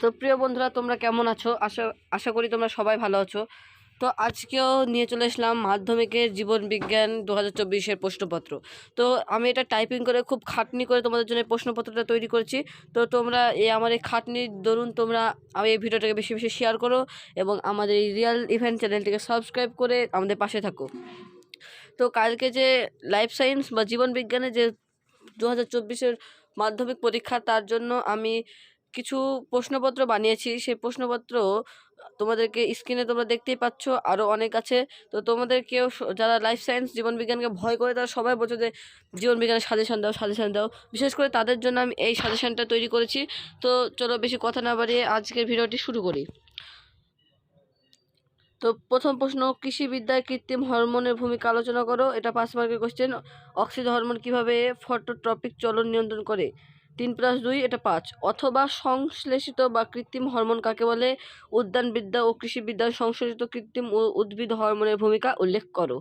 তো প্রিয় বন্ধুরা, তোমরা কেমন আছো? আশা আশা করি তোমরা সবাই ভালো আছো। তো আজকেও নিয়ে চলে আসলাম মাধ্যমিকের জীবন বিজ্ঞান দু হাজার চব্বিশের প্রশ্নপত্র। তো আমি এটা টাইপিং করে খুব খাটনি করে তোমাদের জন্য প্রশ্নপত্রটা তৈরি করেছি। তো তোমরা এই আমার এই খাটনির দরুন তোমরা আমি এই ভিডিওটাকে বেশি বেশি শেয়ার করো এবং আমাদের এই রিয়াল ইভেন্ট চ্যানেলটিকে সাবস্ক্রাইব করে আমাদের পাশে থাকো। তো কালকে যে লাইফ সায়েন্স বা জীবন বিজ্ঞানে যে দু হাজার চব্বিশের মাধ্যমিক পরীক্ষা, তার জন্য আমি কিছু প্রশ্নপত্র বানিয়েছি। সেই প্রশ্নপত্র তোমাদেরকে স্ক্রিনে তোমরা দেখতেই পাচ্ছ। আরও অনেক আছে। তো তোমাদের কেউ যারা লাইফ সায়েন্স জীবনবিজ্ঞানকে ভয় করে, তারা সবাই বলছে যে, জীবন বিজ্ঞানের সাজেশন দাও সাজেশন দাও। বিশেষ করে তাদের জন্য আমি এই সাজেশনটা তৈরি করেছি। তো চলো বেশি কথা না বাড়িয়ে আজকের ভিডিওটি শুরু করি। তো প্রথম প্রশ্ন কৃষিবিদ্যায় কৃত্রিম হরমোনের ভূমিকা আলোচনা করো? এটা পাঁচ মার্কের কোশ্চেন অক্সিজ হরমোন কীভাবে ফটোট্রপিক চলন নিয়ন্ত্রণ করে? তিন প্লাস দুই, এটা পাঁচ। অথবা সংশ্লেষিত বা কৃত্রিম হরমোন কাকে বলে? উদ্যানবিদ্যা ও কৃষিবিদ্যায় সংশ্লেষিত কৃত্রিম ও উদ্ভিদ হরমোনের ভূমিকা উল্লেখ করো।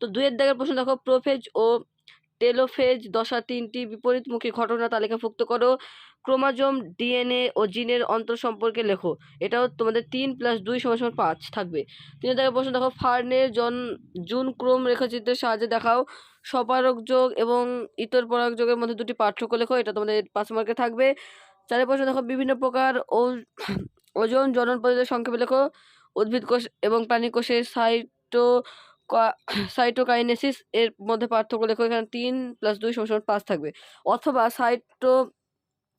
তো দুইয়ের দাগের প্রশ্ন দেখো, প্রোফেজ ও টেলোফেজ দশা তিনটি বিপরীতমুখী ঘটনা তালিকাভুক্ত করো। ক্রোমাজোম, ডিএনএ ও জিনের অন্তর সম্পর্কে লেখো। এটাও তোমাদের তিন প্লাস দুই সমান সমান পাঁচ থাকবে। তিনের দাগের প্রশ্ন দেখো ফার্নের জন, জুন ক্রোম রেখাচিত্রের সাহায্যে দেখাও। সপারক যোগ এবং ইতর পরাগ যোগের মধ্যে দুটি পার্থক্য লেখো, এটা তোমাদের পাঁচ মার্কে থাকবে। চারের প্রশ্ন দেখো, বিভিন্ন প্রকার ও, ওজন, জনন পদ্ধতির সংক্ষেপে লেখো। উদ্ভিদ কোষ এবং প্রাণী কোষের সাইটো সাইটোকাইনেসিস এর মধ্যে পার্থক্য দেখো, এখানে তিন প্লাস দুই সমান পাঁচ থাকবে। অথবা সাইটো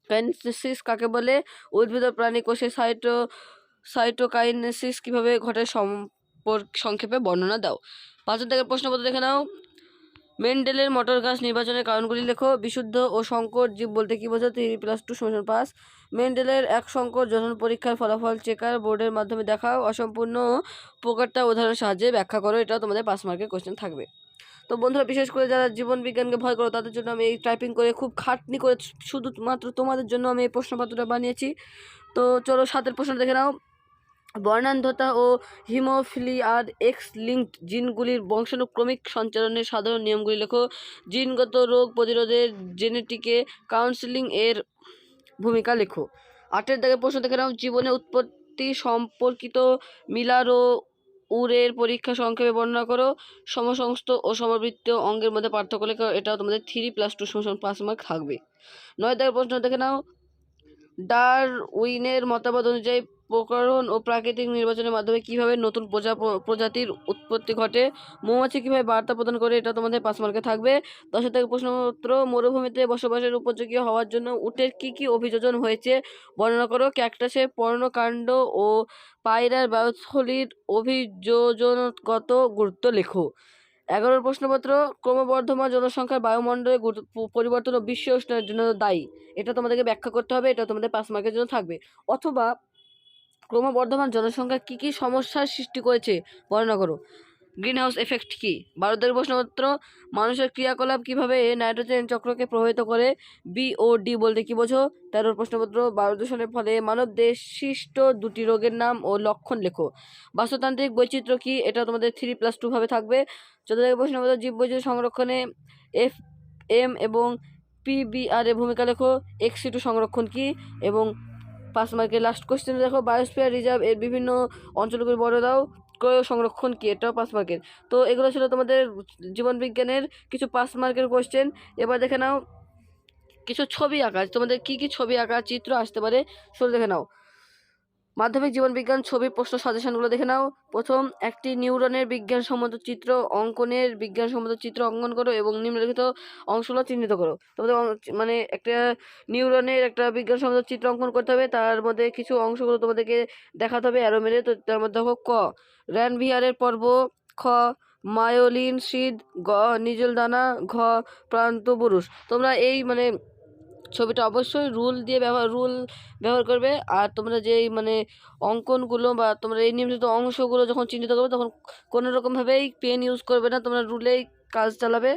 কাইনেসিস কাকে বলে? উদ্ভিদ প্রাণী কোষে সাইটো সাইটোকাইনেসিস কীভাবে ঘটে সম্পর্ক, সংক্ষেপে বর্ণনা দাও। পাঁচের থেকে প্রশ্নপত্র দেখে নাও। মেন্ডেলের মটর গাছ নির্বাচনের কারণগুলি লেখো। বিশুদ্ধ ও সংকর জীব বলতে কি বোঝো থ্রি প্লাস টু সমান পাস মেন্ডেলের এক সংকর জনন পরীক্ষার ফলাফল চেকার বোর্ডের মাধ্যমে দেখাও। অসম্পূর্ণ প্রকারটা উদাহরণের সাহায্যে ব্যাখ্যা করো। এটাও তোমাদের পাঁচ মার্কের কোশ্চেন থাকবে। তো বন্ধুরা, বিশেষ করে যারা জীবন বিজ্ঞানকে ভয় করো, তাদের জন্য আমি এই টাইপিং করে খুব খাটনি করে শুধুমাত্র তোমাদের জন্য আমি এই প্রশ্নপত্রটা বানিয়েছি। তো চলো সাতের প্রশ্ন দেখে নাও। বর্ণান্ধতা ও হিমোফিলিয়ার এক্স লিঙ্কড জিনগুলির বংশানুক্রমিক সঞ্চালনের সাধারণ নিয়মগুলি লেখো। জিনগত রোগ প্রতিরোধের জেনেটিকে কাউন্সিলিং এর ভূমিকা লেখো। আটের দাগে প্রশ্ন দেখে নাও, জীবনে উৎপত্তি সম্পর্কিত মিলার ও উরের পরীক্ষা সংক্ষেপে বর্ণনা করো। সমসংস্থ ও সমবৃত্ত অঙ্গের মধ্যে পার্থক্য লেখো, এটাও তোমাদের থ্রি প্লাস টু সমান পাঁচ মার্ক থাকবে। নয় দাগের প্রশ্ন দেখে নাও ডার উইনের মতামত অনুযায়ী প্রকরণ ও প্রাকৃতিক নির্বাচনের মাধ্যমে কীভাবে নতুন প্রজা প্রজাতির উৎপত্তি ঘটে, মৌমাছি কীভাবে বার্তা প্রদান করে, এটা তোমাদের পাঁচ মার্কে থাকবে। দশ থেকে প্রশ্নপত্র, মরুভূমিতে বসবাসের উপযোগী হওয়ার জন্য উটের কি কি অভিযোজন হয়েছে বর্ণনা করো। ক্যাকটাসের পর্ণকাণ্ড ও পায়রার বায়ুথলির অভিযোজনগত গুরুত্ব লেখো। এগারোর প্রশ্নপত্র, ক্রমবর্ধমান জনসংখ্যার বায়ুমণ্ডলে পরিবর্তন ও বিশ্ব উষ্ণের জন্য দায়ী। এটা তোমাদেরকে ব্যাখ্যা করতে হবে, এটা তোমাদের পাঁচ মার্কের জন্য থাকবে। অথবা ক্রমবর্ধমান জনসংখ্যা কী কী সমস্যার সৃষ্টি করেছে? বর্ণনা করো। গ্রিন হাউস এফেক্ট কী? ভারতের প্রশ্নপত্র, মানুষের ক্রিয়াকলাপ কীভাবে নাইট্রোজেন চক্রকে প্রভাবিত করে? বি ও ডি বলতে কি বোঝো? তেরোর প্রশ্নপত্র বায়ু দূষণের ফলে মানব দেশ সৃষ্ট দুটি রোগের নাম ও লক্ষণ লেখো। বাস্তুতান্ত্রিক বৈচিত্র্য কি? এটা তোমাদের থ্রি প্লাস টুভাবে থাকবে। চোদ্দ প্রশ্নপত্র জীব বৈচিত্র্য সংরক্ষণে এফ এম এবং পিবিআর এর ভূমিকা লেখো। এক্সি টু সংরক্ষণ কি? এবং পাঁচ মার্কের লাস্ট কোয়েশ্চেন দেখো বায়োস্ফিয়ার রিজার্ভ এর বিভিন্ন অঞ্চলগুলি বড় দাও, ক্রয় সংরক্ষণ কী? এটাও পাঁচ মার্কের। তো এগুলো ছিল তোমাদের জীবনবিজ্ঞানের কিছু পাঁচ মার্কের কোয়েশ্চেন এবার দেখে নাও, কিছু ছবি আঁকা তোমাদের কি কি ছবি আঁকা চিত্র আসতে পারে সেটা দেখে নাও। মাধ্যমিক জীবন বিজ্ঞান ছবি প্রশ্ন সাজেশনগুলো দেখে নাও। প্রথম, একটি নিউরনের বিজ্ঞানসম্মত চিত্র অঙ্কনের বিজ্ঞানসম্মত চিত্র অঙ্কন করো এবং নিম্নলিখিত অংশগুলো চিহ্নিত করো। তোমাদের মানে একটা নিউরনের একটা বিজ্ঞানসম্মত চিত্র অঙ্কন করতে হবে, তার মধ্যে কিছু অংশগুলো তোমাদেরকে দেখাতে হবে অ্যারো মেরে তো তার মধ্যে দেখো ক র্যান ভিয়ারের পর্ব, খ, মায়োলিন শীত গ নিজল দানা ঘ প্রান্ত পুরুষ তোমরা এই মানে ছবিটা অবশ্যই রুল দিয়ে ব্যবহার, রুল ব্যবহার করবে। আর তোমরা যেই মানে অঙ্কনগুলো বা তোমরা এই নিয়মিত অংশগুলো যখন চিহ্নিত করবে, তখন কোনো রকমভাবেই পেন ইউজ করবে না। তোমরা রুলেই কাজ চালাবে।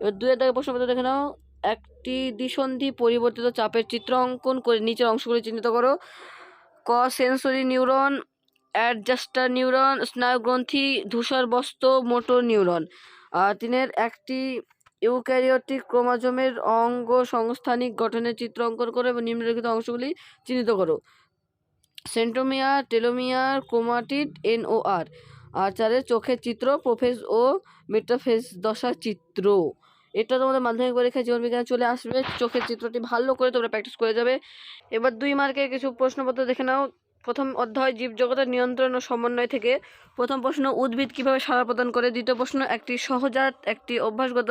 এবার দুয়ের দাগে প্রশ্নপত্র দেখে নাও। একটি দ্বিসন্ধি পরিবর্তিত চাপের চিত্র অঙ্কন করে নিচের অংশগুলি চিহ্নিত করো। ক, সেন্সরি নিউরন, অ্যাডজাস্টার নিউরন, স্নায়ুগ্রন্থি ধূসরবস্ত মোটর নিউরন। আর তিনের একটি ইউক্যারিওটিক ক্রোমোজোমের অঙ্গ সংস্থানিক গঠনের চিত্র অঙ্কন করো এবং নিম্নলিখিত অংশগুলি চিহ্নিত করো। সেন্ট্রোমিয়ার টেলোমিয়ার ক্রোমাটিড, এনওআর আর চারে চোখের চিত্র, প্রোফেজ ও মেটাফেজ দশার চিত্র। এটা তোমাদের মাধ্যমিক পরীক্ষায় জীবনবিজ্ঞানে চলে আসবে। চোখের চিত্রটি ভালো করে তোমরা প্র্যাকটিস করে যাবে। এবার দুই মার্কের কিছু প্রশ্নপত্র দেখে নাও। প্রথম অধ্যায় জীবজগতের নিয়ন্ত্রণ ও সমন্বয় থেকে প্রথম প্রশ্ন, উদ্ভিদ কীভাবে সাড়া প্রদান করে? দ্বিতীয় প্রশ্ন, একটি সহজাত, একটি অভ্যাসগত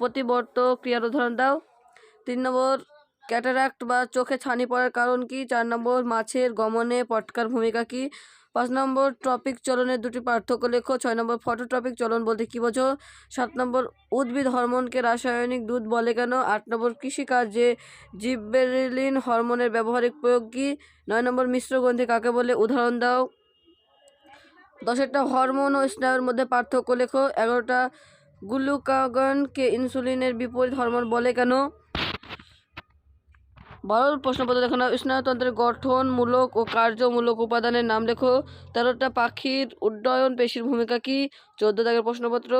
প্রতিবর্ত ক্রিয়ার উদাহরণ দাও। তিন নম্বর, ক্যাটারাক্ট বা চোখে ছানি পড়ার কারণ কি? চার নম্বর, মাছের গমনে পটকার ভূমিকা কি? পাঁচ নম্বর ট্রপিক চলনের দুটি পার্থক্য লেখো। ছয় নম্বর ফটোট্রপিক চলন বলতে কী বোঝো? সাত নম্বর, উদ্ভিদ হরমোনকে রাসায়নিক দুধ বলে কেন? আট নম্বর কৃষিকার্যে জিববেরিলিন হরমোনের ব্যবহারিক প্রয়োগ কি? নয় নম্বর, মিশ্র গ্রন্থি কাকে বলে? উদাহরণ দাও। দশেরটা, হরমোন ও স্নায়ুর মধ্যে পার্থক্য লেখো। এগারোটা, গ্লুকাগনকে ইনসুলিনের বিপরীত হরমোন বলে কেন? বারোর প্রশ্নপত্র দেখো না স্নায়ুতন্ত্রের গঠনমূলক ও কার্যমূলক উপাদানের নাম লেখো তেরোটা পাখির উড্ডয়ন পেশির ভূমিকা কি? চোদ্দ দাগের প্রশ্নপত্র,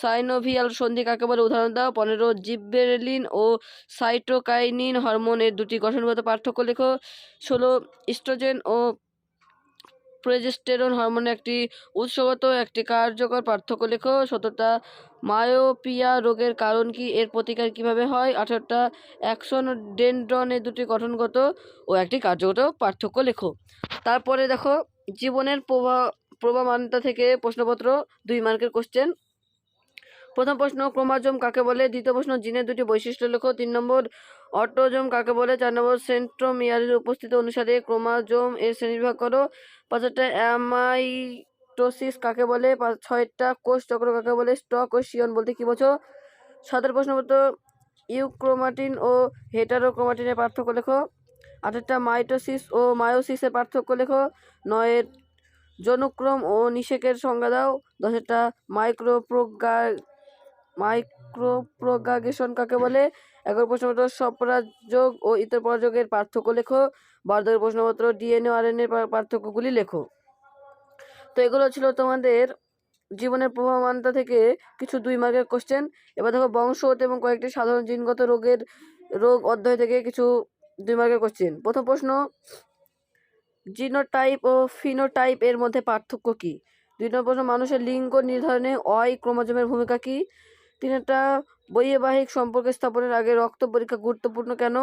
সাইনোভিয়াল সন্ধি কাকে বলে? উদাহরণ দাও। পনেরো, জিব্বেরেলিন ও সাইটোকাইনিন হরমোনের দুটি গঠনগত পার্থক্য লেখো। ষোলো, ইস্ট্রোজেন ও প্রজেস্টেরন হরমোনের একটি উৎসগত, একটি কার্যকর পার্থক্য লেখো। সতেরোটা মায়োপিয়া রোগের কারণ কি? এর প্রতিকার কীভাবে হয়? আঠারোটা অ্যাকশন ডেন্ড্রনের দুটি গঠনগত ও একটি কার্যগত পার্থক্য লেখো। তারপরে দেখো, জীবনের প্রভা প্রভামান্যতা থেকে প্রশ্নপত্র, দুই মার্কের কোশ্চেন প্রথম প্রশ্ন, ক্রোমাজোম কাকে বলে? দ্বিতীয় প্রশ্ন, জিনের দুটি বৈশিষ্ট্য লেখো। তিন নম্বর অটোজোম কাকে বলে? চার নম্বর সেন্ট্রোমিয়ারের উপস্থিতি অনুসারে ক্রোমাজোম এর শ্রেণীবিভাগ করো। পাঁচটা অ্যামাইটোসিস কাকে বলে? ছয়টা কোষ চক্র কাকে বলে? স্টক ও শিয়ন বলতে কি বোঝো? সাতের প্রশ্ন মতো ইউক্রোমাটিন ও হেটারোক্রোমাটিনের পার্থক্য লেখো। আটেরটা মাইটোসিস ও মায়োসিসের পার্থক্য লেখো। নয়ের জনুক্রম ও নিষেকের সংজ্ঞা দাও। দশেরটা মাইক্রোপ্রোগা মাইক্রোপ্রোগাগেশন কাকে বলে? এগারো প্রশ্নপত্র স্বপরাযোগ ও ইতর পরাযোগের পার্থক্য লেখো। বারো প্রশ্নপত্র ডিএনএ আর এর পার্থক্যগুলি লেখো। তো এগুলো ছিল তোমাদের জীবনের প্রভাবান্তা থেকে কিছু দুই মার্কের কোশ্চেন এবার দেখো বংশগত এবং কয়েকটি সাধারণ জিনগত রোগের রোগ অধ্যায় থেকে কিছু দুই মার্কের কোশ্চেন প্রথম প্রশ্ন, জিনোটাইপ ও ফিনোটাইপ এর মধ্যে পার্থক্য কি? দুই নম্বর প্রশ্ন, মানুষের লিঙ্গ নির্ধারণে অয় ক্রোমোজোমের ভূমিকা কি? তিনটা বৈবাহিক সম্পর্ক স্থাপনের আগে রক্ত পরীক্ষা গুরুত্বপূর্ণ কেন?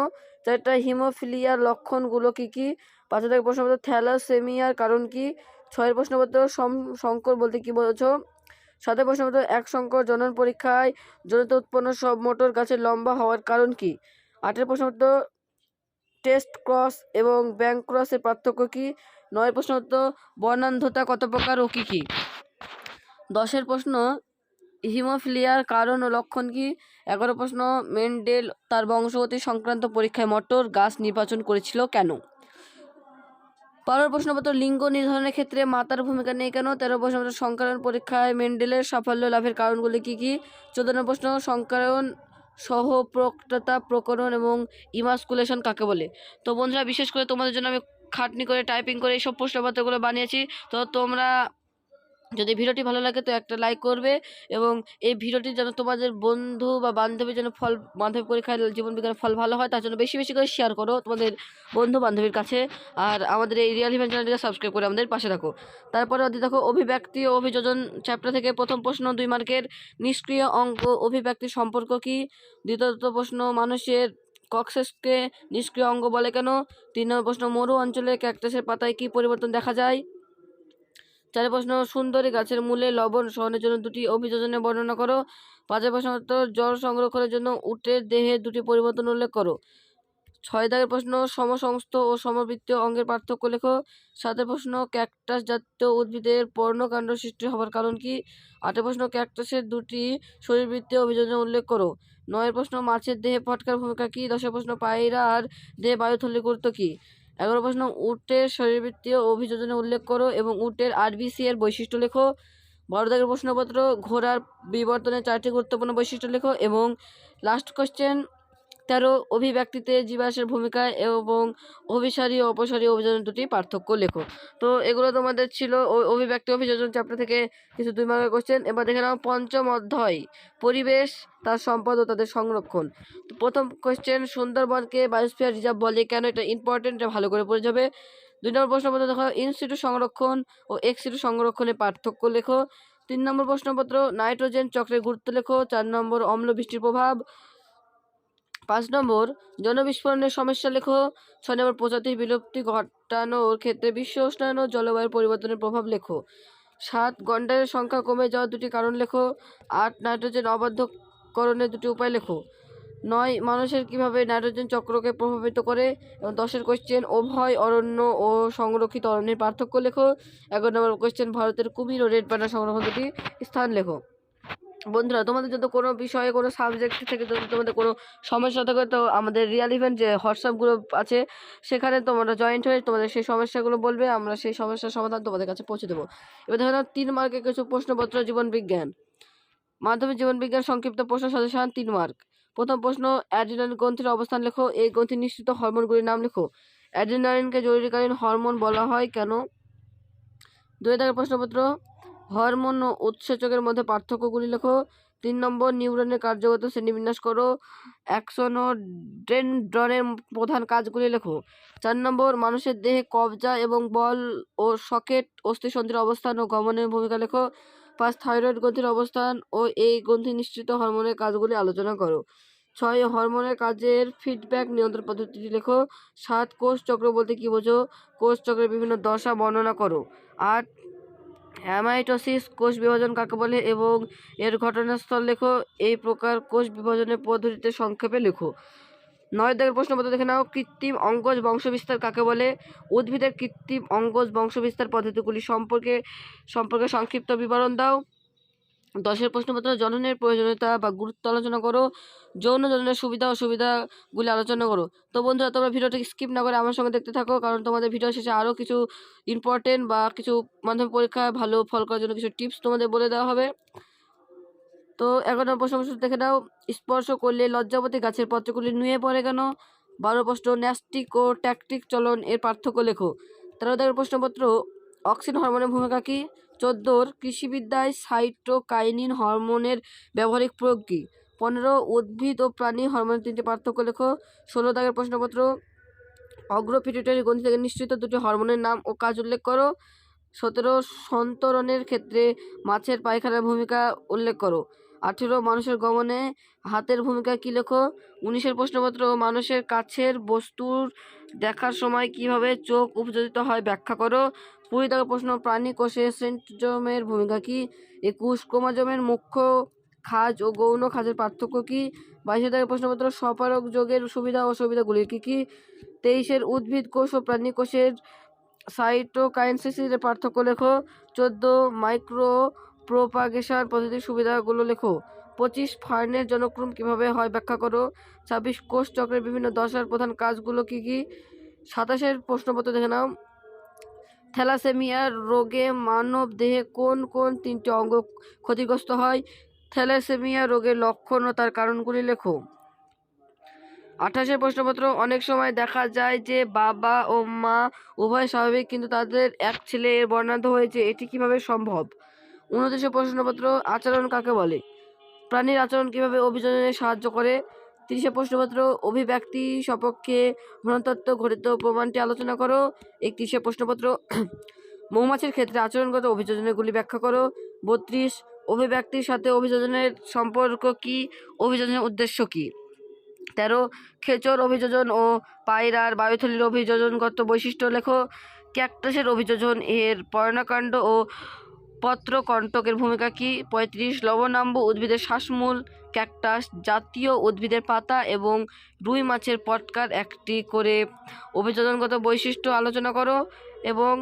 চারটা হিমোফিলিয়ার লক্ষণগুলো কি কি? পাঁচ থেকে প্রশ্নপত্র থ্যালাসেমিয়ার কারণ কি? ছয়ের প্রশ্নপত্র সংকর বলতে কি বোঝো? সাতের প্রশ্নপত্র এক সংকর জনন পরীক্ষায় জনিত উৎপন্ন সব মোটর গাছের লম্বা হওয়ার কারণ কি? আটের প্রশ্নপত্র টেস্ট ক্রস এবং ব্যাংক ক্রসের পার্থক্য কি? নয় প্রশ্নপত্র বর্ণান্ধতা কত প্রকার ও কী কী? দশের প্রশ্ন হিমোফিলিয়ার কারণ ও লক্ষণ কি? এগারো প্রশ্ন। মেন্ডেল তার বংশগতি সংক্রান্ত পরীক্ষায় মটর গাছ নির্বাচন করেছিল কেন? বারোর প্রশ্নপত্র, লিঙ্গ নির্ধারণের ক্ষেত্রে মাতার ভূমিকা নেই কেন? তেরো প্রশ্নপত্র সংকরণ পরীক্ষায় মেন্ডেলের সাফল্য লাভের কারণগুলি কি কি? চোদ্দ প্রশ্ন সংকরণ সহ প্রক্টতা প্রকরণ এবং ইমাসকুলেশন কাকে বলে? তো বন্ধুরা, বিশেষ করে তোমাদের জন্য আমি খাটনি করে, টাইপিং করে এইসব প্রশ্নপত্রগুলো বানিয়েছি। তো তোমরা যদি ভিডিওটি ভালো লাগে তো একটা লাইক করবে এবং এই ভিডিওটি যেন তোমাদের বন্ধু বা বান্ধবীর জন্য ফল মাধ্যমিক পরীক্ষায় জীবন বিজ্ঞানের ফল ভালো হয়, তার জন্য বেশি বেশি করে শেয়ার করো তোমাদের বন্ধু বান্ধবীর কাছে আর আমাদের এই রিয়াল ইভেন্ট চ্যানেলটিকে সাবস্ক্রাইব করে আমাদের পাশে রাখো তারপরে দেখো অভিব্যক্তি ও অভিযোজন চ্যাপ্টার থেকে প্রথম প্রশ্ন, দুই মার্কের নিষ্ক্রিয় অঙ্ক অভিব্যক্তির সম্পর্ক কি? দ্বিতীয়ত প্রশ্ন, মানুষের কক্সেসকে নিষ্ক্রিয় অঙ্গ বলে কেন? তিন নম্বর প্রশ্ন, মরু অঞ্চলে ক্যাকটাসের পাতায় কি পরিবর্তন দেখা যায়? চারের প্রশ্ন সুন্দরী গাছের মূলে লবণ সহনের জন্য দুটি অভিযোজনের বর্ণনা করো। পাঁচের প্রশ্ন জল সংরক্ষণের জন্য উটের দেহে দুটি পরিবর্তন উল্লেখ করো। ছয় দাগের প্রশ্ন, সমসংস্থ ও সমবৃত্তীয় অঙ্গের পার্থক্য লেখো। সাতের প্রশ্ন, ক্যাকটাস জাতীয় উদ্ভিদের পর্ণকাণ্ড সৃষ্টি হওয়ার কারণ কি? আটের প্রশ্ন, ক্যাকটাসের দুটি শরীরবৃত্তীয় অভিযোজন উল্লেখ করো। নয়ের প্রশ্ন, মাছের দেহে ফটকার ভূমিকা কি? দশের প্রশ্ন, পায়রার দেহে বায়ুথলির গুরুত্ব কি? এগারো প্রশ্ন, উটের শরীরবৃত্তীয় অভিযোজনে উল্লেখ করো এবং উটের আরবিসি এর বৈশিষ্ট্য লেখো। বারো দাগের প্রশ্নপত্র, ঘোড়ার বিবর্তনের চারটি গুরুত্বপূর্ণ বৈশিষ্ট্য লেখো এবং লাস্ট কোশ্চেন তেরো অভিব্যক্তিতে জীবাশ্মের ভূমিকা এবং অভিসারী ও অপসারী অভিযোজন দুটি পার্থক্য লেখো। তো এগুলো তোমাদের ছিল অভিব্যক্তি অভিযোজন চ্যাপ্টার থেকে কিছু দুই মার্কের কোশ্চেন এবার দেখে নাও পঞ্চম অধ্যায়, পরিবেশ, তার সম্পদ ও তাদের সংরক্ষণ। তো প্রথম কোশ্চেন সুন্দরবনকে বায়োস্ফিয়ার রিজার্ভ বলে কেন এটা ইম্পর্টেন্ট এটা ভালো করে পড়ে যাবে। দুই নম্বর প্রশ্নপত্র দেখো ইনস্টিটিউট সংরক্ষণ ও এক্সিটিউট সংরক্ষণের পার্থক্য লেখো। তিন নম্বর প্রশ্নপত্র নাইট্রোজেন চক্রের গুরুত্ব লেখো। চার নম্বর অম্ল বৃষ্টির প্রভাব। পাঁচ নম্বর, জনবিস্ফোরণের সমস্যা লেখো। ছয় নম্বর, প্রজাতির বিলুপ্তি ঘটানোর ক্ষেত্রে বিশ্ব উষ্ণায়ন ও জলবায়ু পরিবর্তনের প্রভাব লেখো। সাত, গন্ডারের সংখ্যা কমে যাওয়ার দুটি কারণ লেখো। আট, নাইট্রোজেন অবাধ্যকরণের দুটি উপায় লেখো। নয়, মানুষের কীভাবে নাইট্রোজেন চক্রকে প্রভাবিত করে? এবং দশের কোয়েশ্চেন উভয় অরণ্য ও সংরক্ষিত অরণ্যের পার্থক্য লেখো। এগারো নম্বর কোয়েশ্চেন ভারতের কুমির ও রেড প্যান্ডা সংরক্ষণ দুটি স্থান লেখো। বন্ধুরা, তোমাদের যদি কোনো বিষয়ে কোনো সাবজেক্ট থেকে যদি তোমাদের কোনো সমস্যা থাকে, তো আমাদের রিয়াল ইভেন্ট যে হোয়াটসঅ্যাপ গ্রুপ আছে, সেখানে তোমরা জয়েন্ট হয়ে তোমাদের সেই সমস্যাগুলো বলবে, আমরা সেই সমস্যার সমাধান তোমাদের কাছে পৌঁছে দেবো। এবার ধরো তিন মার্কের কিছু প্রশ্নপত্র, জীবন বিজ্ঞান। মাধ্যমিক জীবন বিজ্ঞান সংক্ষিপ্ত প্রশ্ন সাজেশন তিন মার্ক প্রথম প্রশ্ন অ্যাড্রিনালিন গ্রন্থির অবস্থান লেখো, এই গ্রন্থি নিশ্চিত হরমোনগুলির নাম লেখো। অ্যাড্রিনালিনকে জরুরিকালীন হরমোন বলা হয় কেন? দুই দাগের প্রশ্নপত্র হরমোন ও উৎসেচকের মধ্যে পার্থক্যগুলি লেখো। তিন নম্বর, নিউরনের কার্যগত শ্রেণীবিন্যাস করো। অ্যাকশন ও ড্রেনড্রনের প্রধান কাজগুলি লেখো। চার নম্বর, মানুষের দেহে কবজা এবং বল ও সকেট অস্থিসন্ধির অবস্থান ও গমনের ভূমিকা লেখো। পাঁচ, থাইরয়েড গ্রন্থির অবস্থান ও এই গ্রন্থি নিশ্চিত হরমোনের কাজগুলি আলোচনা করো। ছয়, হরমোনের কাজের ফিডব্যাক নিয়ন্ত্রণ পদ্ধতিটি লেখো। সাত, কোষ চক্র বলতে কি বোঝো? কোষ চক্রের বিভিন্ন দশা বর্ণনা করো। আট হ্যামাইটোসিস কোষ বিভাজন কাকে বলে এবং এর ঘটনাস্থল লেখো। এই প্রকার কোষ বিভাজনের পদ্ধতিতে সংক্ষেপে লেখো। নয় দাগের প্রশ্নপত্র দেখে নাও। কৃত্রিম অঙ্গজ বংশবিস্তার কাকে বলে? উদ্ভিদের কৃত্রিম অঙ্গজ বংশবিস্তার পদ্ধতিগুলি সম্পর্কে সম্পর্কে সংক্ষিপ্ত বিবরণ দাও। দশের প্রশ্নপত্র, জননের প্রয়োজনীয়তা বা গুরুত্ব আলোচনা করো, যৌন জননের সুবিধা ও সুবিধাগুলি আলোচনা করো। তো বন্ধুরা, তোমরা ভিডিওটি স্কিপ না করে আমার সঙ্গে দেখতে থাকো, কারণ তোমাদের ভিডিও শেষে আরও কিছু ইম্পর্টেন্ট বা কিছু মাধ্যমিক পরীক্ষায় ভালো ফল করার জন্য কিছু টিপস তোমাদের বলে দেওয়া হবে। তো নম্বর প্রশ্ন দেখে নাও। স্পর্শ করলে লজ্জাবতী গাছের পত্রগুলি নুয়ে পড়ে কেন? বারো প্রশ্ন, ন্যাস্টিক ও ট্যাকটিক চলন এর পার্থক্য লেখো। তেরো দাগের প্রশ্নপত্র, অক্সিন হরমোনের ভূমিকা কী? চোদ্দোর কৃষিবিদ্যায় সাইটোকাইনিন হরমোনের ব্যবহারিক প্রয়োগ কী? পনেরো, উদ্ভিদ ও প্রাণী হরমোনের তিনটি পার্থক্য লেখো। ষোলো, দাগের প্রশ্নপত্র। অগ্রপিটুইটারি গ্রন্থি থেকে নিশ্চিত দুটি হরমোনের নাম ও কাজ উল্লেখ করো। সতেরো, সন্তরণের ক্ষেত্রে মাছের পায়খানার ভূমিকা উল্লেখ করো। আঠেরো, মানুষের গমনে হাতের ভূমিকা কী লেখো? উনিশের প্রশ্নপত্র, মানুষের কাছের বস্তুর দেখার সময় কীভাবে চোখ উপযোজিত হয় ব্যাখ্যা করো। কুড়ি দাগের প্রশ্ন, প্রাণী কোষে সেন্ট্রোজোমের ভূমিকা কী? একুশ, ক্রোমোজোমের মুখ্য খাজ ও গৌণ খাজের পার্থক্য কী? বাইশে দাগের প্রশ্নপত্র সপারক যোগের সুবিধা ও অসুবিধাগুলি কী কী? তেইশের, উদ্ভিদ কোষ ও প্রাণী কোষের সাইটোকাইনেসিসের পার্থক্য লেখো। চোদ্দ মাইক্রো প্রোপাগেশন পদ্ধতির সুবিধাগুলো লেখো। পঁচিশ ফার্নের জনক্রম কীভাবে হয় ব্যাখ্যা করো। ছাব্বিশ কোষ চক্রের বিভিন্ন দশার প্রধান কাজগুলো কী কী? সাতাশের প্রশ্নপত্র দেখে নাও। থ্যালাসেমিয়া রোগে মানব দেহে কোন কোন তিনটি অঙ্গ ক্ষতিগ্রস্ত হয়? থ্যালাসেমিয়া রোগের লক্ষণ ও তার কারণগুলি লেখো। আঠাশের প্রশ্নপত্র, অনেক সময় দেখা যায় যে বাবা ও মা উভয় স্বাভাবিক কিন্তু তাদের এক ছেলে বর্ণাঢ্য হয়েছে। এটি কীভাবে সম্ভব? উনত্রিশের প্রশ্নপত্র, আচরণ কাকে বলে? প্রাণীর আচরণ কীভাবে অভিযোজনে সাহায্য করে? তিরিশে প্রশ্নপত্র, অভিব্যক্তি সপক্ষে ভ্রণতত্ত্ব ঘটিত প্রমাণটি আলোচনা করো। একত্রিশে প্রশ্নপত্র, মৌমাছির ক্ষেত্রে আচরণগত অভিযোজনগুলি ব্যাখ্যা করো। বত্রিশ, অভিব্যক্তির সাথে অভিযোজনের সম্পর্ক কি? অভিযোজনের উদ্দেশ্য কি? তেরো, খেচর অভিযোজন ও পায়রার বায়ুথলির অভিযোজনগত বৈশিষ্ট্য লেখো। ক্যাকটাসের অভিযোজন, এর পর্ণকাণ্ড ও পত্রকণ্টকের ভূমিকা কী? পঁয়ত্রিশ, লবণাম্ব উদ্ভিদের শ্বাসমূল, ক্যাকটাস জাতীয় উদ্ভিদের পাতা এবং রুই মাছের পটকার একটি করে অভিযোজনগত বৈশিষ্ট্য আলোচনা করো এবং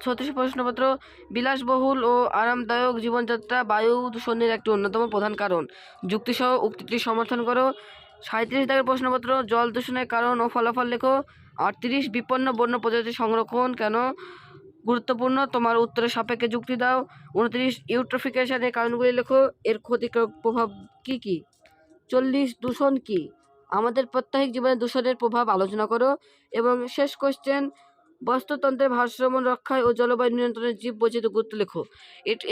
ছত্রিশ প্রশ্নপত্র, বিলাসবহুল ও আরামদায়ক জীবনযাত্রা বায়ু দূষণের একটি অন্যতম প্রধান কারণ। যুক্তিসহ উক্তিটি সমর্থন করো। সাঁত্রিশ দাগের প্রশ্নপত্র, জল দূষণের কারণ ও ফলাফল লেখো। আটত্রিশ, বিপন্ন বন্য প্রজাতি সংরক্ষণ কেন? গুরুত্বপূর্ণ। তোমার উত্তরের সাপেক্ষে যুক্তি দাও। উনত্রিশ ইউট্রোফিকেশনের কারণগুলি লেখো। এর ক্ষতিকারক প্রভাব কি কি? চল্লিশ, দূষণ কি? আমাদের প্রত্যাহিক জীবনে দূষণের প্রভাব আলোচনা করো। এবং শেষ কোশ্চেন বাস্তুতন্ত্রের ভারসাম্য রক্ষায় ও জলবায়ু নিয়ন্ত্রণের জীব বৈচিত্র্য গুরুত্ব লেখো।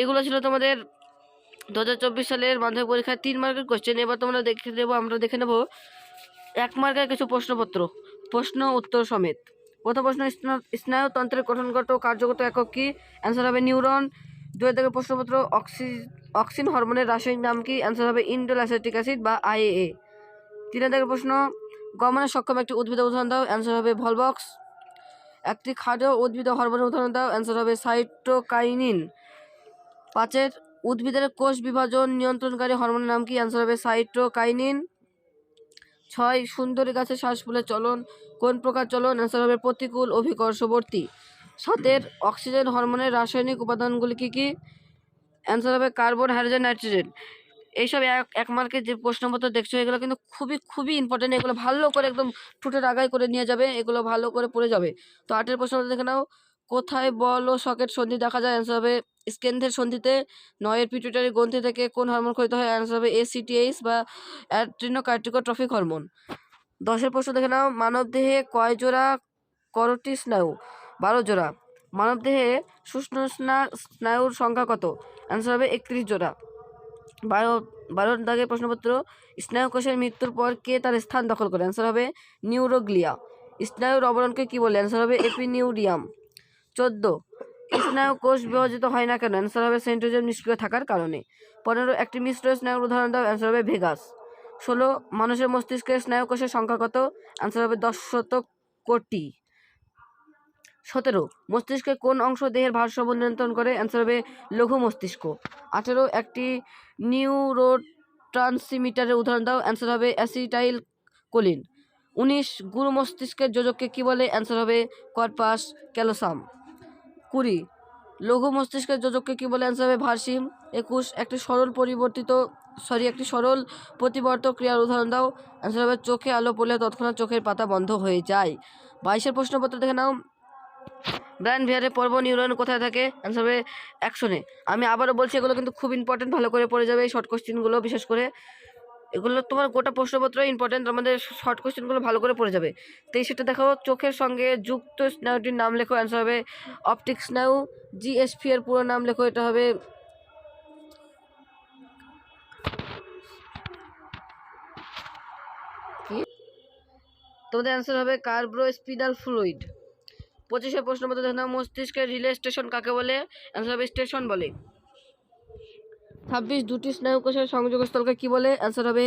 এগুলো ছিল তোমাদের দু হাজার চব্বিশ সালের মাধ্যমিক পরীক্ষায় তিন মার্কের কোশ্চেন এবার তোমরা দেখে দেবো আমরা দেখে নেব এক মার্কের কিছু প্রশ্নপত্র। প্রশ্ন, উত্তর সমেত। প্রথম প্রশ্ন, স্না- স্নায়ুতন্ত্রের গঠনগত কার্যগত একক কি? অ্যান্সার হবে নিউরন। দুই থেকে প্রশ্নপত্র, অক্সি, অক্সিন হরমোনের রাসায়নিক নাম কি? অ্যান্সার হবে ইন্ডোল অ্যাসেটিক অ্যাসিড বা আইএএ তিন থেকে প্রশ্ন, গমনে সক্ষম একটি উদ্ভিদের উদাহরণ দাও। অ্যান্সার হবে ভলবক্স। একটি খাদ্য উদ্ভিদ হরমোনের উদাহরণ দাও। অ্যান্সার হবে সাইটোকাইনিন। পাঁচের, উদ্ভিদের কোষ বিভাজন নিয়ন্ত্রণকারী হরমোনের নাম কি? অ্যান্সার হবে সাইটোকাইনিন। ছয় সুন্দরী গাছের শ্বাস ফুলের চলন, কোন প্রকার চলন? অ্যান্সার হবে প্রতিকূল অভিকর্ষবর্তী। সাতের অক্সিজেন হরমোনের রাসায়নিক উপাদানগুলি কী কী? অ্যান্সার হবে কার্বন, হাইড্রোজেন, নাইট্রোজেন। এইসব এক এক মার্কের যে প্রশ্নপত্র দেখছ, এগুলো কিন্তু খুবই খুবই ইম্পর্টেন্ট এগুলো ভালো করে একদম ঠোঁটের আগায় করে নিয়ে যাবে, এগুলো ভালো করে পড়ে যাবে। তো আটের প্রশ্নপত্র দেখে নাও। কোথায় বল ও সকেট সন্ধি দেখা যায়? অ্যান্সার হবে স্কেন্থের সন্ধিতে। নয়ের পিটুইটারি গ্রন্থি থেকে কোন হরমোন ক্ষয়িত হয়? অ্যান্সার হবে এসিটিএইচ বা অ্যাড্রিনোকার্টিকোট্রফিক হরমোন দশের প্রশ্ন দেখে নাও। মানবদেহে কয় জোড়া করটি স্নায়ু? বারো জোড়া। মানবদেহে সুষ্ণু স্না, স্নায়ুর সংখ্যা কত? অ্যান্সার হবে একত্রিশ জোড়া। বারো বারো দাগের প্রশ্নপত্র। স্নায়ু কোষের মৃত্যুর পর কে তার স্থান দখল করে? অ্যান্সার হবে নিউরোগ্লিয়া। স্নায়ুর অবরণকে কী বলে? অ্যান্সার হবে এপিনিউরিয়াম। চোদ্দ। স্নায়ু কোষ বিভাজিত হয় না কেন? অ্যান্সার হবে সেন্ট্রোজেম নিষ্ক্রিয় থাকার কারণে। পনেরো, একটি মিশ্র স্নায়ুর উদাহরণ দাও, অ্যান্সার হবে ভেগাস। ষোলো, মানুষের মস্তিষ্কের স্নায়ু কোষের সংখ্যা কত? অ্যান্সার হবে দশ শত কোটি। সতেরো, মস্তিষ্কে কোন অংশ দেহের ভারসাম্য নিয়ন্ত্রণ করে? অ্যান্সার হবে লঘু মস্তিষ্ক। আঠেরো, একটি নিউরো ট্রান্সমিটারের উদাহরণ দাও, অ্যান্সার হবে অ্যাসিটাইল কোলিন উনিশ, গুরু মস্তিষ্কের যোজককে কী বলে? অ্যান্সার হবে কর্পাস ক্যালোসাম। কুড়ি। লঘু মস্তিষ্কের যোজককে কী বলে অ্যান্সার হবে? ভার্সিম। একুশ, একটি সরল পরিবর্তিত সরি একটি সরল প্রতিবর্তক ক্রিয়ার উদাহরণ দাও। অ্যান্সার হবে, চোখে আলো পড়লে তৎক্ষণাৎ চোখের পাতা বন্ধ হয়ে যায়। বাইশের প্রশ্নপত্র দেখে নাও। ব্র্যান্ড ভিয়ারে পর্ব নিউরন কোথায় থাকে? অ্যান্সার হবে অ্যাকশনে আমি আবারও বলছি, এগুলো কিন্তু খুব ইম্পর্টেন্ট ভালো করে পড়ে যাবে এই শর্ট কোশ্চেনগুলো বিশেষ করে এগুলো তোমার গোটা প্রশ্নপত্র ইম্পর্টেন্ট আমাদের শর্ট কোয়েশ্চেনগুলো ভালো করে পড়ে যাবে। তো এই সেটা দেখো চোখের সঙ্গে যুক্ত স্নায়ুটির নাম লেখো অ্যান্সার হবে অপটিক স্নায়ু জিএসপি এর পুরো নাম লেখো, এটা হবে তোমাদের অ্যান্সার হবে কার্ব্রোস্পিনাল ফ্লুইড পঁচিশে প্রশ্নপত্র দেখো না মস্তিষ্কের রিলে স্টেশন কাকে বলে? অ্যান্সার হবে স্টেশন বলে। ছাব্বিশ দুটি স্নায়ুকোষের সংযোগস্থলকে কি বলে? অ্যান্সার হবে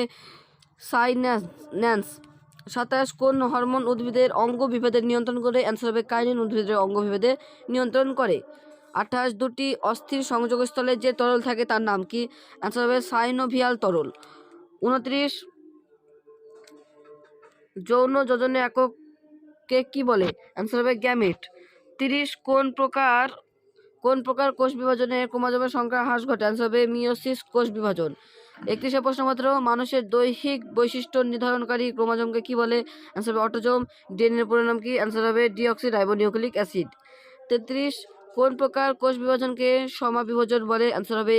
সাইন্যাস ন্যান্স। সাতাশ, কোন হরমোন উদ্ভিদের অঙ্গ বিভেদের নিয়ন্ত্রণ করে? অ্যান্সার হবে কাইনিন উদ্ভিদের অঙ্গ বিভেদে নিয়ন্ত্রণ করে। আঠাশ, দুটি অস্থির সংযোগস্থলে যে তরল থাকে তার নাম কি? অ্যান্সার হবে সাইনোভিয়াল তরল। উনত্রিশ, যৌন যোজনে এককে কি বলে? অ্যান্সার হবে গ্যামেট। তিরিশ, কোন প্রকার কোন প্রকার কোষ বিভাজনে ক্রোমোজোমের সংখ্যা হ্রাস ঘটে? অ্যান্সার হবে মিওসিস কোষ বিভাজন। একত্রিশে প্রশ্নপত্র, মানুষের দৈহিক বৈশিষ্ট্য নির্ধারণকারী ক্রোমোজোমকে কি বলে? অ্যান্সার হবে অটোজোম। ডিএনএর পুরো নাম কি? অ্যান্সার হবে ডিঅক্সি রাইবোনিউক্লিক অ্যাসিড। তেত্রিশ, কোন প্রকার কোষ বিভাজনকে সমাবিভাজন বলে? অ্যান্সার হবে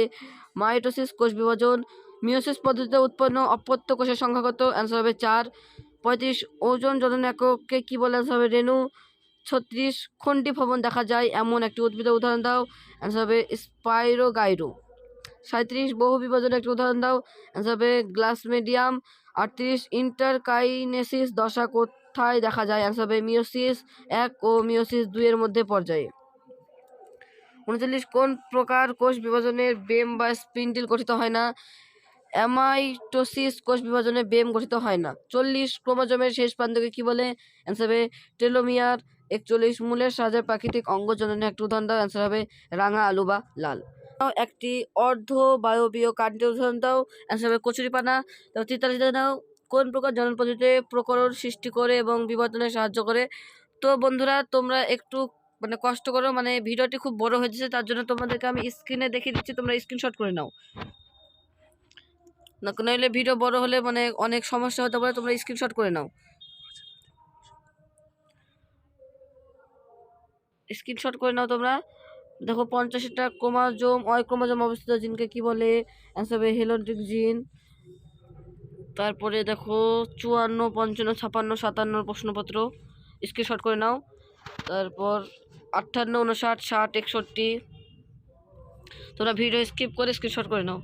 মাইটোসিস কোষ বিভাজন। মিওসিস পদ্ধতিতে উৎপন্ন অপত্য কোষের সংখ্যা কত? অ্যান্সার হবে চার। পঁয়ত্রিশ, ওজন যোজন এককে কি বলে? অ্যান্সার হবে রেণু। ছত্রিশ খন্ডি ভবন দেখা যায়। এমন একটি উদ্ভিদের উদাহরণ দাও। অ্যান্সার হবে স্পাইরোগাইরো। সাঁত্রিশ বহু বিভাজনের একটি উদাহরণ দাও। অ্যান্সার হবে গ্লাসমেডিয়াম আটত্রিশ ইন্টারকাইনেসিস দশা কোথায় দেখা যায়? অ্যান্সার হবে মিওসিস এক ও মিওসিস দুইয়ের মধ্যে পর্যায়ে। উনচল্লিশ, কোন প্রকার কোষ বিভাজনের বেম বা স্পিন্ডিল গঠিত হয় না? অ্যামাইটোসিস কোষ বিভাজনে বেম গঠিত হয় না। চল্লিশ ক্রোমোজোমের শেষ প্রান্তকে কি বলে? অ্যান্সার হবে টেলোমিয়ার একচল্লিশ মূলের সাহায্যে প্রাকৃতিক অঙ্গ জননের একটি উদাহরণ দাও। অ্যান্সার হবে রাঙা, আলু বা লাল। একটি অর্ধ বায়বীয় কাণ্ডের উদাহরণ দাও। অ্যান্সার হবে কচুরিপানা। তেতাল্লিশ দাও। কোন প্রকার জনন পদ্ধতিতে প্রকরণ সৃষ্টি করে এবং বিবর্তনে সাহায্য করে? তো বন্ধুরা, তোমরা একটু মানে কষ্ট করো। মানে ভিডিওটি খুব বড় হয়ে যাচ্ছে তার জন্য তোমাদেরকে আমি স্ক্রিনে দেখিয়ে দিচ্ছি। তোমরা স্ক্রিনশট করে নাও। না নইলে ভিডিও বড় হলে মানে অনেক সমস্যা হতে পারে। তোমরা স্ক্রিনশট করে নাও। স্ক্রিনশট করে নাও তোমরা। দেখো পঞ্চাশটা ক্রোমোজোম অয় ক্রোমোজোম অবস্থিত জিনকে কি বলে? অ্যান্সার হবে হেলোড্রিক জিন। তারপরে দেখো চুয়ান্ন, পঞ্চান্ন, ছাপান্ন, সাতান্ন প্রশ্নপত্র। স্ক্রিনশট করে নাও। তারপর আটান্ন উনষাট ষাট, একষট্টি। তোমরা ভিডিও স্কিপ করে স্ক্রিনশট করে নাও।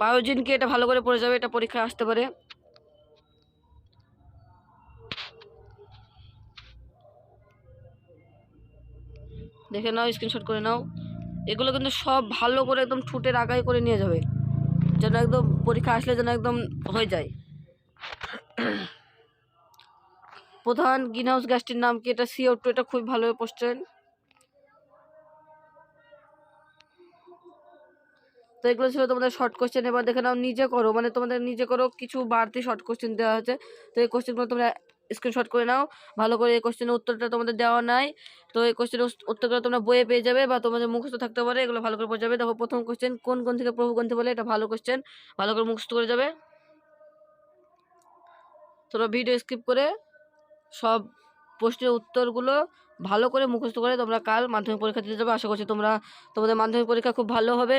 বায়োজিনকে এটা ভালো করে পড়ে যাবে, এটা পরীক্ষায় আসতে পারে। দেখে নাও স্ক্রিনশট করে নাও। এগুলো কিন্তু সব ভালো করে একদম ঠুটের আগাই করে নিয়ে যাবে। যেন একদম পরীক্ষা আসলে যেন একদম হয়ে যায়। প্রধান গ্রিন হাউস গ্যাসটির নাম কি? এটা সিও টু এটা খুবই ভালো কোশ্চেন তো এগুলো ছিল তোমাদের শর্ট কোশ্চেন এবার দেখে নাও, নিজে করো। মানে তোমাদের নিজে করো, কিছু বাড়তি শর্ট কোশ্চেন দেওয়া হয়েছে। তো এই কোশ্চেনগুলো তোমরা স্ক্রিনশট করে নাও। ভালো করে এই কোশ্চেনের উত্তরটা তোমাদের দেওয়া নাই। তো এই কোশ্চেনের উত্তরগুলো তোমরা বইয়ে পেয়ে যাবে বা তোমাদের মুখস্থ থাকতে পারে, এগুলো ভালো করে পড়ে যাবে। দেখো, প্রথম কোশ্চেন কোন কোন থেকে প্রভু গ্রন্থে বলে? এটা ভালো কোশ্চেন ভালো করে মুখস্থ করে যাবে। তোমরা ভিডিও স্কিপ করে সব প্রশ্নের উত্তরগুলো ভালো করে মুখস্থ করে তোমরা কাল মাধ্যমিক পরীক্ষা দিতে যাবে। আশা করছি তোমরা, তোমাদের মাধ্যমিক পরীক্ষা খুব ভালো হবে।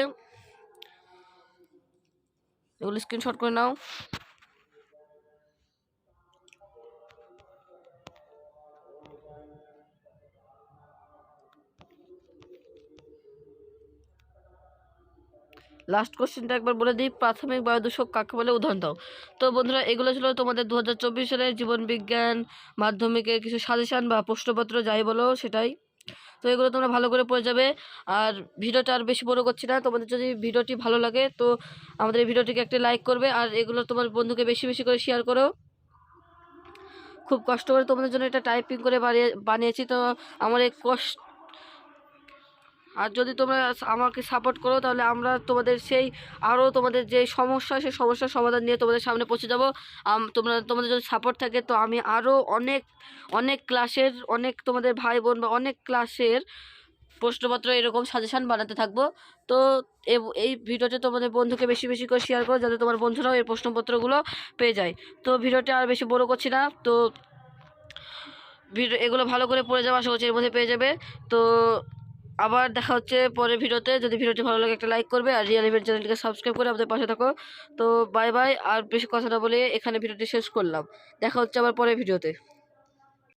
এগুলো স্ক্রিনশট করে নাও। লাস্ট কোশ্চেনটা একবার বলে দিই। প্রাথমিক বায়ুদূষক কাকে বলে? উদাহরণ দাও। তো বন্ধুরা, এগুলো ছিল তোমাদের দু হাজার চব্বিশ সালের জীবন বিজ্ঞান মাধ্যমিকের কিছু সাজেশান বা প্রশ্নপত্র, যাই বলো সেটাই। তো এগুলো তোমরা ভালো করে পড়ে যাবে। আর ভিডিওটা আর বেশি বড় করছি না। তোমাদের যদি ভিডিওটি ভালো লাগে, তো আমাদের এই ভিডিওটিকে একটা লাইক করবে। আর এগুলো তোমার বন্ধুকে বেশি বেশি করে শেয়ার করো। খুব কষ্ট করে তোমাদের জন্য এটা টাইপিং করে বানিয়ে বানিয়েছি। তো আমার এই কষ্ট আর যদি তোমরা আমাকে সাপোর্ট করো, তাহলে আমরা তোমাদের সেই আরও তোমাদের যে সমস্যা সেই সমস্যার সমাধান নিয়ে তোমাদের সামনে পৌঁছে যাব। তোমরা, তোমাদের যদি সাপোর্ট থাকে, তো আমি আরও অনেক অনেক ক্লাসের অনেক তোমাদের ভাই বোন বা অনেক ক্লাসের প্রশ্নপত্র এরকম সাজেশান বানাতে থাকব। তো এই ভিডিওটা তোমাদের বন্ধুকে বেশি বেশি করে শেয়ার করো, যাতে তোমার বন্ধুরাও এই প্রশ্নপত্রগুলো পেয়ে যায়। তো ভিডিওটা আর বেশি বড় করছি না, তো ভিডিও, এগুলো ভালো করে পড়ে যাওয়া আশা করছি এর মধ্যে পেয়ে যাবে। তো আবার দেখা হচ্ছে পরের ভিডিওতে। যদি ভিডিওটি ভালো লাগে একটা লাইক করবে আর রিয়েল ইভেন্ট চ্যানেলটিকে সাবস্ক্রাইব করে আমাদের পাশে থাকো। তো বাই বাই আর বেশি কথা না বলে এখানে ভিডিওটি শেষ করলাম। দেখা হচ্ছে আবার পরের ভিডিওতে।